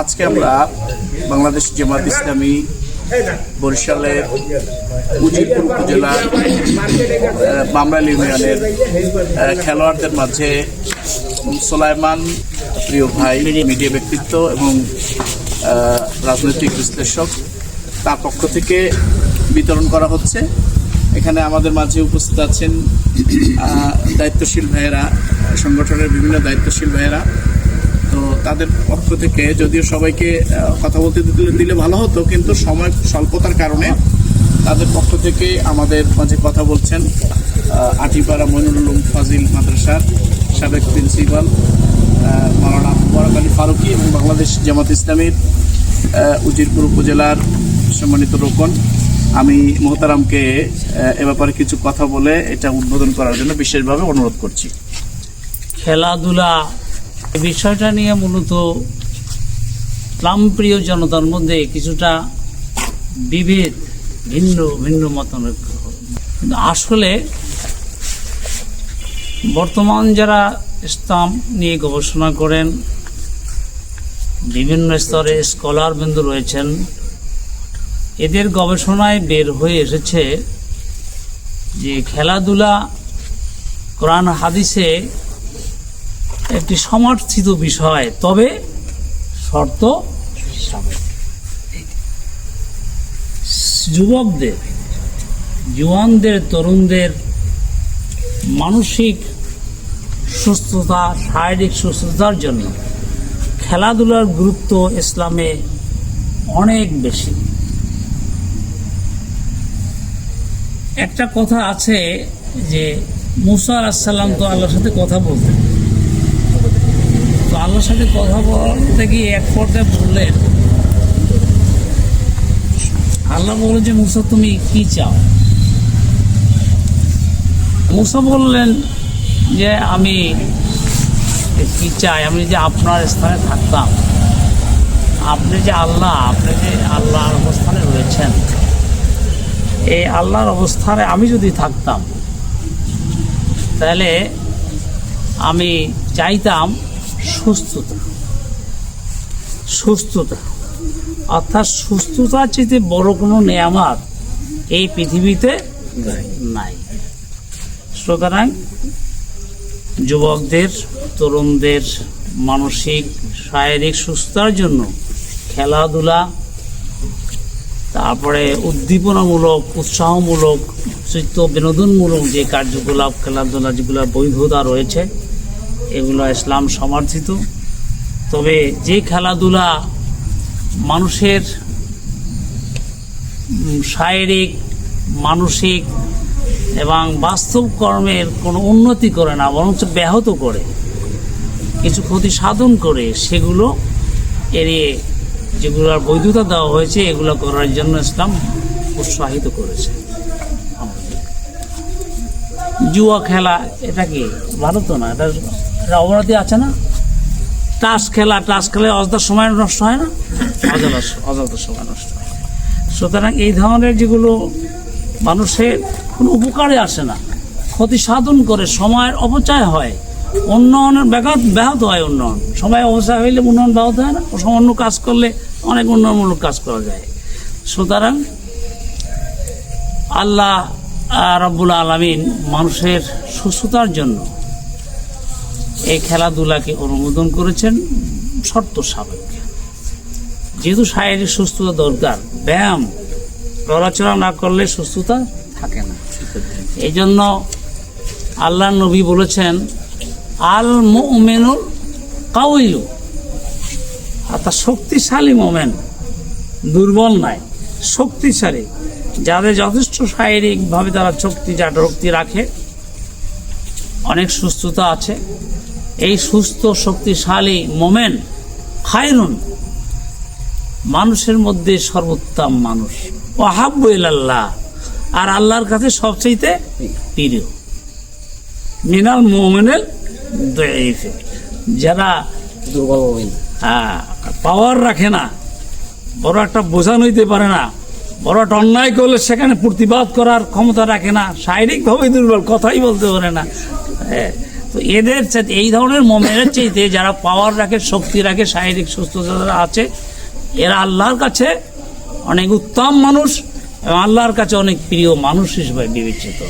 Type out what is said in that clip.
আজকে আমরা বাংলাদেশ জামাত ইসলামী বরিশালের উজিরপুর উপজেলার বামরাইল ইউনিয়নের খেলোয়াড়দের মাঝে সোলাইমান প্রিয় ভাই, মিডিয়া ব্যক্তিত্ব এবং রাজনৈতিক বিশ্লেষক, তার পক্ষ থেকে বিতরণ করা হচ্ছে। এখানে আমাদের মাঝে উপস্থিত আছেন দায়িত্বশীল ভাইয়েরা, সংগঠনের বিভিন্ন দায়িত্বশীল ভাইয়েরা। তো তাদের পক্ষ থেকে যদিও সবাইকে কথা বলতে দিলে ভালো হতো, কিন্তু সময় স্বল্পতার কারণে তাদের পক্ষ থেকে আমাদের মাঝে কথা বলছেন আটিপাড়া মইনুল ফাজিল মাদ্রাসার সাবেক প্রিন্সিপাল মাওলানা মুবারক আলী ফারুকি এবং বাংলাদেশ জামাত ইসলামীর উজিরপুর উপজেলার সম্মানিত রোকন। আমি মোহতারামকে এ ব্যাপারে কিছু কথা বলে এটা উদ্বোধন করার জন্য বিশেষভাবে অনুরোধ করছি। খেলাধুলা বিষয়টা নিয়ে মূলত প্রিয় জনতার মধ্যে কিছুটা বিভেদ, ভিন্ন ভিন্ন মতানৈক্য। কিন্তু আসলে বর্তমান যারা ইসলাম নিয়ে গবেষণা করেন, বিভিন্ন স্তরে স্কলার বিন্দু রয়েছেন, এদের গবেষণায় বের হয়ে এসেছে যে খেলাধুলা, কোরআন, হাদিসে একটি সমর্থিত বিষয়, তবে শর্ত যুবকদের জুয়ানদের তরুণদের মানসিক সুস্থতা, শারীরিক সুস্থতার জন্য খেলাধুলার গুরুত্ব ইসলামে অনেক বেশি। একটা কথা আছে যে মুসা আলাহিসাল্লাম তো আল্লাহর সাথে কথা বলতেন। আল্লাহর সাথে কথা বলতে গিয়ে এক পর্যায়ে বললেন, আল্লাহ বললেন যে, মুসা, তুমি কি চাও? মুসা বললেন যে, আমি কি চাই? আমি যে আপনার স্থানে থাকতাম। আপনি যে আল্লাহ, আপনি যে আল্লাহর অবস্থানে রয়েছেন। এই আল্লাহর অবস্থানে আমি যদি থাকতাম, তাহলে আমি চাইতাম সুস্থতা। সুস্থতা। অর্থাৎ সুস্থতার চেয়ে বড় কোনো নেয়ামাত এই পৃথিবীতে নাই। সুতরাং যুবকদের, তরুণদের মানসিক, শারীরিক সুস্থতার জন্য খেলাধুলা, তারপরে উদ্দীপনামূলক, উৎসাহমূলক চিত্ত বিনোদনমূলক যে কার্যকলাপ, খেলাধুলা যেগুলো বৈধতা রয়েছে এগুলো ইসলাম সমর্থিত। তবে যে খেলাধুলা মানুষের শারীরিক, মানসিক এবং বাস্তব কর্মের কোনো উন্নতি করে না, বরঞ্চ ব্যাহত করে, কিছু ক্ষতি সাধন করে, সেগুলো এড়িয়ে যেগুলোর বৈধতা দেওয়া হয়েছে, এগুলো করার জন্য ইসলাম উৎসাহিত করেছে। জুয়া খেলা, এটা কি ভালো তো না? এটা এটা অপরাধী আছে না। টাস খেলা টাস খেলে অযথা সময় নষ্ট হয় না। অযথা অযথা সময় নষ্ট হয়। সুতরাং এই ধরনের যেগুলো মানুষের কোনো উপকারে আসে না ক্ষতি সাধন করে সময়ের অপচয় হয় উন্নয়নের ব্যাঘাত ব্যাহত হয় উন্নয়ন। সময় অপচয় হইলে উন্নয়ন ব্যাহত হয় না অন্য কাজ করলে অনেক উন্নয়নমূলক কাজ করা যায়। সুতরাং আল্লাহ রব্বুল আলমিন মানুষের সুস্থতার জন্য এই খেলাধুলাকে অনুমোদন করেছেন শর্ত সাপেক্ষে। যেহেতু শারীরিক সুস্থতা দরকার, ব্যায়াম লড়াচড়া না করলে সুস্থতা থাকে না। এই জন্য আল্লাহ নবী বলেছেন আল মোমেনুল কাউইলু অর্থাৎ শক্তিশালী মোমেন দুর্বল নাই, শক্তিশালী। যাদের যথেষ্ট শারীরিকভাবে তারা শক্তি যা শক্তি রাখে, অনেক সুস্থতা আছে। এই সুস্থ শক্তিশালী মোমেন খায়রুন। মানুষের মধ্যে সর্বোত্তম মানুষ। ওয়াহাব্বু ইলাল্লাহ। আর আল্লাহর কাছে সবচাইতে প্রিয়। মিনাল মোমেনের যারা দুর্বল মোমেন। হ্যাঁ পাওয়ার রাখে না। বড় একটা বোঝা নইতে পারে না। বড় একটা অন্যায় করলে সেখানে প্রতিবাদ করার ক্ষমতা রাখে না। শারীরিকভাবে দুর্বল কথাই বলতে পারে না। হ্যাঁ, তো এদের এই ধরনের মোমেনের চাইতে যারা পাওয়ার রাখে, শক্তি রাখে, শারীরিক সুস্থতা যারা আছে, এরা আল্লাহর কাছে অনেক উত্তম মানুষ এবং আল্লাহর কাছে অনেক প্রিয় মানুষ হিসেবে বিবেচিত।